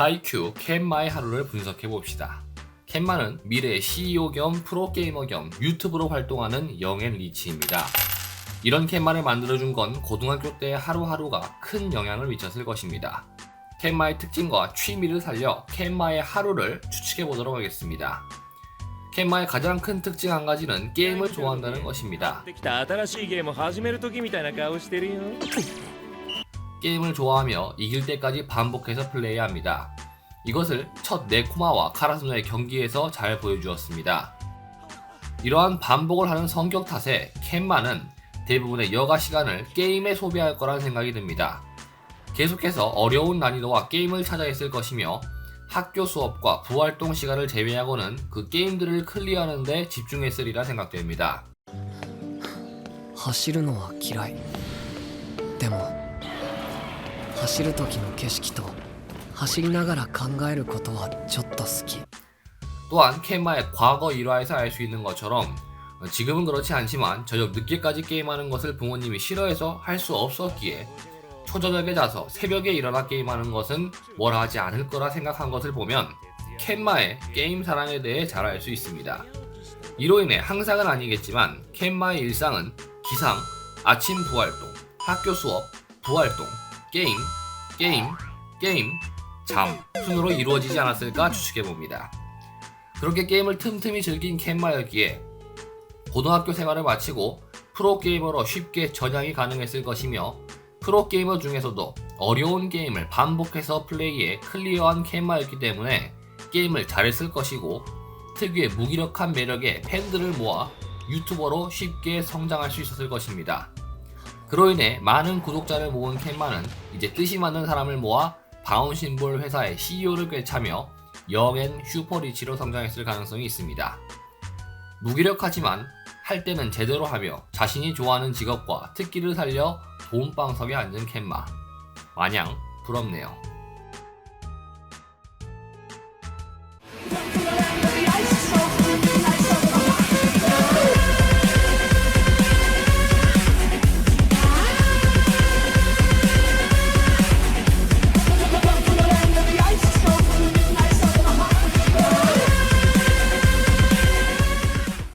하이큐 캔마의 하루를 분석해 봅시다. 캔마는 미래의 CEO 겸 프로게이머 겸 유튜브로 활동하는 영앤 리치입니다. 이런 캔마를 만들어준 건 고등학교 때 하루하루가 큰 영향을 미쳤을 것입니다. 캔마의 특징과 취미를 살려 캔마의 하루를 추측해 보도록 하겠습니다. 캔마의 가장 큰 특징 한 가지는 게임을 좋아한다는 것입니다. 게임을 좋아하며 이길 때까지 반복해서 플레이합니다. 이것을 첫 네코마와 카라스노의 경기에서 잘 보여주었습니다. 이러한 반복을 하는 성격 탓에 캔마는 대부분의 여가 시간을 게임에 소비할 거란 생각이 듭니다. 계속해서 어려운 난이도와 게임을 찾아 했을 것이며 학교 수업과 부활동 시간을 제외하고는 그 게임들을 클리어하는 데 집중했으리라 생각됩니다. 走るのは嫌いでも 走る時の景色と走りながら考えることはちょっと好き 또한 캔마의 과거 일화에서 알 수 있는 것처럼 지금은 그렇지 않지만 저녁 늦게까지 게임하는 것을 부모님이 싫어해서 할 수 없었기에 초저녁에 자서 새벽에 일어나 게임하는 것은 뭘 하지 않을 거라 생각한 것을 보면 캔마의 게임 사랑에 대해 잘 알 수 있습니다. 이로 인해 항상은 아니겠지만 캔마의 일상은 기상, 아침 부활동, 학교 수업, 부활동, 게임, 게임, 게임, 잠 순으로 이루어지지 않았을까 추측해 봅니다. 그렇게 게임을 틈틈이 즐긴 캔마였기에 고등학교 생활을 마치고 프로게이머로 쉽게 전향이 가능했을 것이며 프로게이머 중에서도 어려운 게임을 반복해서 플레이해 클리어한 캔마였기 때문에 게임을 잘했을 것이고 특유의 무기력한 매력에 팬들을 모아 유튜버로 쉽게 성장할 수 있었을 것입니다. 그로 인해 많은 구독자를 모은 캔마는 이제 뜻이 맞는 사람을 모아 바운신볼 회사의 CEO를 꿰차며 영앤 슈퍼리치로 성장했을 가능성이 있습니다. 무기력하지만 할 때는 제대로 하며 자신이 좋아하는 직업과 특기를 살려 돈방석에 앉은 캔마. 마냥 부럽네요.